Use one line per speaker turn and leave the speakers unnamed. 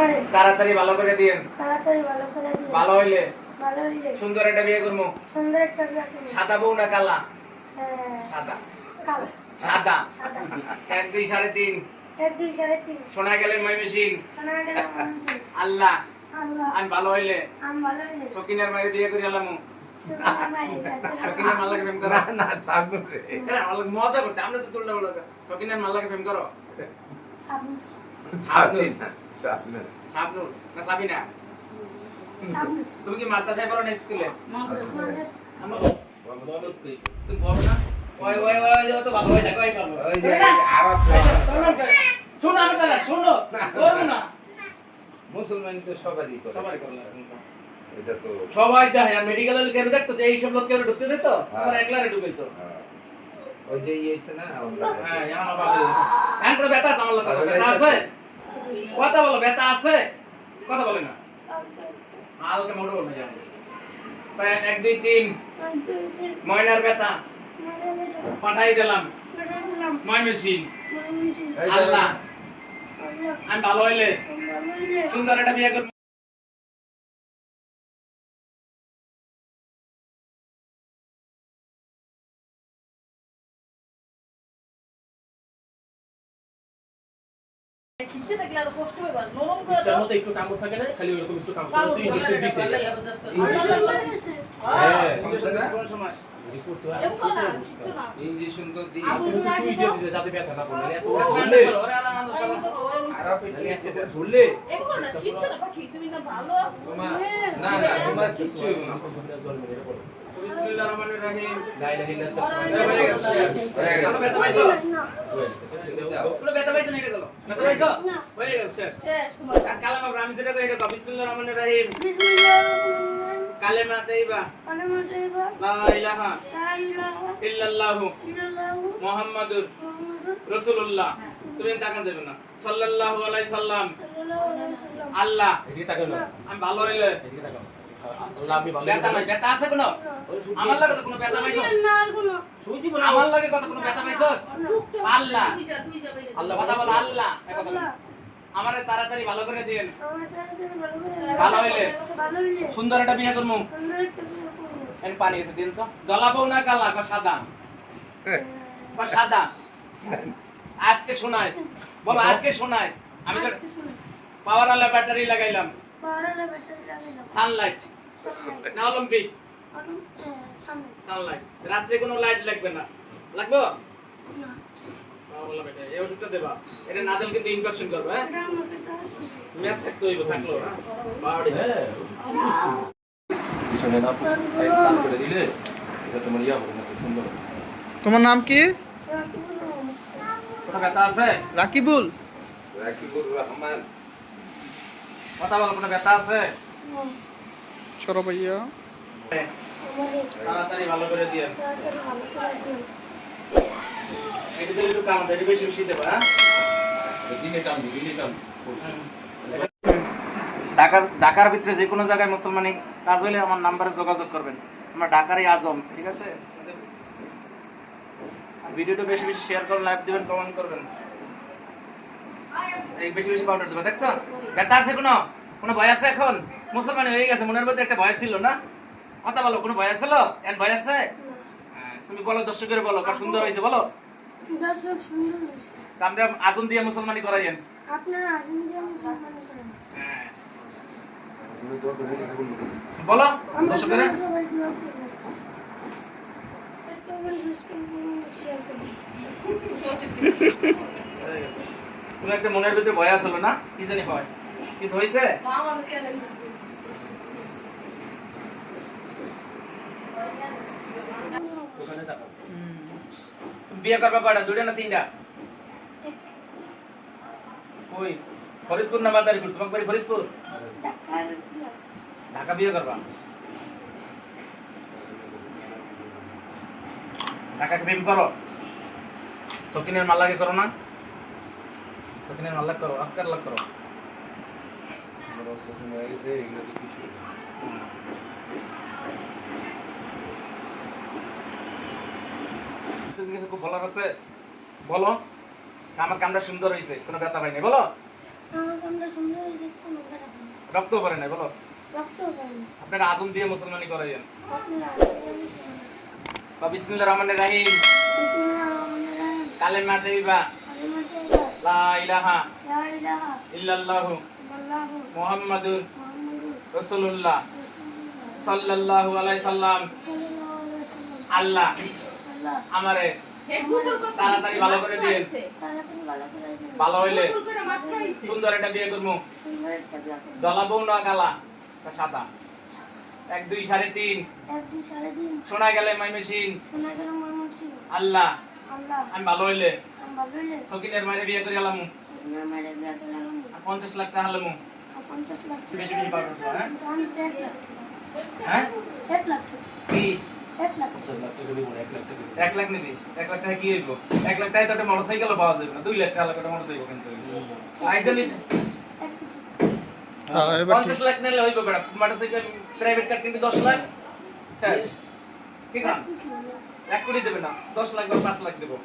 আমারে
তাড়াতাড়ি ভালো করে দিন
তাড়াতাড়ি ভালো করে দিও
ভালো হইলে
ভালো হইলে।
সুন্দর একটা বিয়ে করব।
সুন্দর একটা বিয়ে করব।
সাদা বউ না কালা?
হ্যাঁ,
সাদা।
কালো।
সাদা।
সাদা।
এক দুই সাড়ে তিন।
এক দুই সাড়ে তিন।
শোনা গেলেন মই মেশিন।
শোনা গেল
আল্লাহ। আমি ভালো হইলে।
আমি ভালো হইলে।
সকিনের মায়ের বিয়ে করে এলাম।
সুন্দর
সকিনের মাল্লাকে প্রেম করো।
না না রে।
মজা করতে। আমরা তো তুললে বলো সকিনের মাল্লাকে প্রেম করো।
সাবুন
না,
সাবনুর না সাবিনা? তুমি কি মার্তা পড়ো না স্কুলে? তুমি বড় না? ওই ওই ওই ও ভালো হয়ে যাবে ওই ভালো
ওই যে আরব
শোনো আমি তাহলে শোনো। করব না।
মুসলমান তো সবারই করে। এটা তো
সবাই দেখে আর মেডিকেলের কেউ দেখতো যে এইসব লোক কেউ ঢুকতে দিত? আমার একলারে ঢুকাইতো
হ্যাঁ। ওই যে ইয়ে না
হ্যাঁ আমার পাশে এখন করে ব্যথা আছে আমার লোক ব্যথা আছে? কথা বলো ব্যথা আছে? কথা বলে না। হালকা মোটো বলতে যাবে তাই এক দুই তিন। ময়নার ব্যথা। পাঠাই দিলাম। ময় মেশিন। আল্লাহ। আমি ভালো হইলে। সুন্দর একটা বিয়ে করব
খিচ্ছে থাকলে আরও কষ্ট হবে আর নরম করে
তার
দাও।
মধ্যে একটু কামড় থাকে না? খালি ওরকম একটু কামড় তুই ইনজেকশন
করলে
দিছে
ভালোই হবে যত
হ্যাঁ
ইঞ্জেকশন দিছে কোন সময়।
রিপোর্ট তো
এম কর না কিচ্ছু না।
ইঞ্জেকশন তো দিই
আপনি সুই দিয়ে দিছে যাতে ব্যথা না করে। এত
করো, ওরে আনন্দ করো।
আরব
খালি এত ধরলে
এম কর না কিচ্ছু না পাখি তুমি না ভালো।
তোমার না না তোমার কিছু না।
জল মেরে পড়ো।
বিসমিল্লাহির রহমানির রহিম।
লা ইলাহা ইল্লাল্লাহ
হয়ে গেছে।
হয়ে গেছে।
কোনো ব্যথা পাইছো? না এটা বলো। হয়ে কালেমা তাইবা, লা ইলাহা ইল্লাল্লাহু মুহাম্মাদুর রাসূলুল্লাহ। তুমি তাকান দেবে না। সাল্লাল্লাহু আলাইহি সাল্লাম। আল্লাহ,
এদিকে তাকাও।
আমি ভালো হইলে।
এদিকে তাকাও। আল্লাহ আমি ভালো
ব্যথা নাই, ব্যথা আছে কোনো? আমার লাগে তো কোনো ব্যথা পাইছো?
সুই দিব না
আমার লাগে কত কোনো ব্যথা পাইছো? আল্লাহ।
তুই যা তুই যা বাইরে
আল্লাহ কথা বলো আল্লাহ। এ কথা বলো। আমারে তাড়াতাড়ি ভালো করে দিন ভালো হইলে। সুন্দর একটা বিয়ে করব পানি এসে দিন তো। জ্বলাবো না কালা বা সাদা? বা সাদা? আজকে শোনায়। বলো আজকে শোনায়। আমি তো পাওয়ার আলা ব্যাটারি লাগাইলাম। সানলাইট না অলিম্পিক সানলাইট রাত্রে কোনো লাইট লাগবে না। লাগবে? এটা এই ওষুধটা দেবা। এটা না দিলে কিন্তু ইনফেকশন করবে হ্যাঁ? ম্যাথ থাকতে হইব থাকল না বাড়ি।
হ্যাঁ পিছনে না টান করে দিলে এটা তোমার ইয়া হবে না সুন্দর
তোমার নাম কি?
কথা ব্যথা আছে?
রাকিবুল।
রাকিবুর রহমান।
কথা বলো কোনো ব্যথা আছে?
সরো ভাইয়া।
তাড়াতাড়ি ভালো করে দিয়ে এটা দিলে একটু কাম দেয় বেশি বেশি দেবো হ্যাঁ
দিনে টান দিনে টান
ঢাকা ঢাকার ভিতরে যে কোনো জায়গায় মুসলমানি কাজ হলে আমার নাম্বারে যোগাযোগ করবেন। আমরা ঢাকারই আজম ঠিক আছে? ভিডিওটা বেশি বেশি শেয়ার করুন লাইভ দিবেন কমেন্ট করবেন। বেশি বেশি পাউডার দেবেন দেখছ? ব্যথা আছে কোনো? কোনো ভয় আছে এখন? মুসলমানি হয়ে গেছে মনের মধ্যে একটা ভয় ছিল না? কথা বলো কোনো ভয় ছিল এন ভয় আছে? হ্যাঁ, তুমি বলো দর্শকের বলো কার সুন্দর হয়েছে বলো।
দর্শক সুন্দর হয়েছে।
আমরা আজম দিয়ে মুসলমানি করাইয়েন।
আপনারা আজম দিয়ে মুসলমান করেন।
হ্যাঁ। বলো দর্শকের। তুমি একটা মনের ভিতরে ভয় আসলো না? কি জানি হয়। কিছু হয়েছে বিয়ে করবা কয়টা? দুইটা না তিনটা? ওই ফরিদপুর না মাদারীপুর? তোমাকে বাড়ি ফরিদপুর? ঢাকা বিয়ে করবা। ঢাকাকে প্রেম করো। সকিনের মাল্লাকে করো না? করো আফকার লাগ করো
গেছে এগুলো তো কিছু
খুব বলার আছে? বলো। আমার কামটা সুন্দর হয়েছে কোনো ব্যথা পাইনি বলো।
আমার কামটা সুন্দর হয়েছে কোনো
রক্ত করে নাই বলো। আপনারা আজম দিয়ে মুসলমানি করাইয়েন। বা বিসমিল্লাহ রহমানির রাহিম। কালেমা দেইবা
কালিমা তাইয়্যিবা
লা ইলাহা ইল্লাল্লাহু
ইল্লাল্লাহু
মুহাম্মাদুর
মুহাম্মাদুর
রাসূলুল্লাহ
রাসূলুল্লাহ
সাল্লাল্লাহু আলাইহি সাল্লাম
সাল্লাল্লাহু আলাইহি ওয়াসাল্লাম
আল্লাহ আমারে তাড়াতাড়ি ভালো করে দিন।
তাড়াতাড়ি ভালো করে দিন
ভালো হইলে সুন্দর একটা বিয়ে করব
সুন্দর একটা বিয়া করুন
দলা বউ না কালা তা সাদা। এক দুই সাড়ে তিন। শোনা গেলে মাই মেশিন
গেল
আল্লাহ। আমি ভালো হইলে সকিনের বিয়ে করে পঞ্চাশ লাখ টাকা হলাম
আর পঞ্চাশ লাখ টাকা
বেশি বেশি পাবে হ্যাঁ?
এক লাখ
হ্যাঁ?
এক লাখ টাকা।
কি?
এক লাখ
পঞ্চাশ লাখ টাকা দিব এক লাখ টাকা
এক লাখ নিবি? এক লাখ টাকা কি হইব? এক লাখ টাকা তো একটা পাওয়া যাবে না। দুই লাখ টাকা একটা মোটর কিনতে হইব।
হ্যাঁ
পঞ্চাশ লাখ নিলে হইব বেটা। মোটর সাইকেল প্রাইভেট কার কিনতে দশ লাখ? শেষ। ঠিক
হলো।
এক কোটি দেবে না। দশ লাখ বা পাঁচ লাখ দেবো।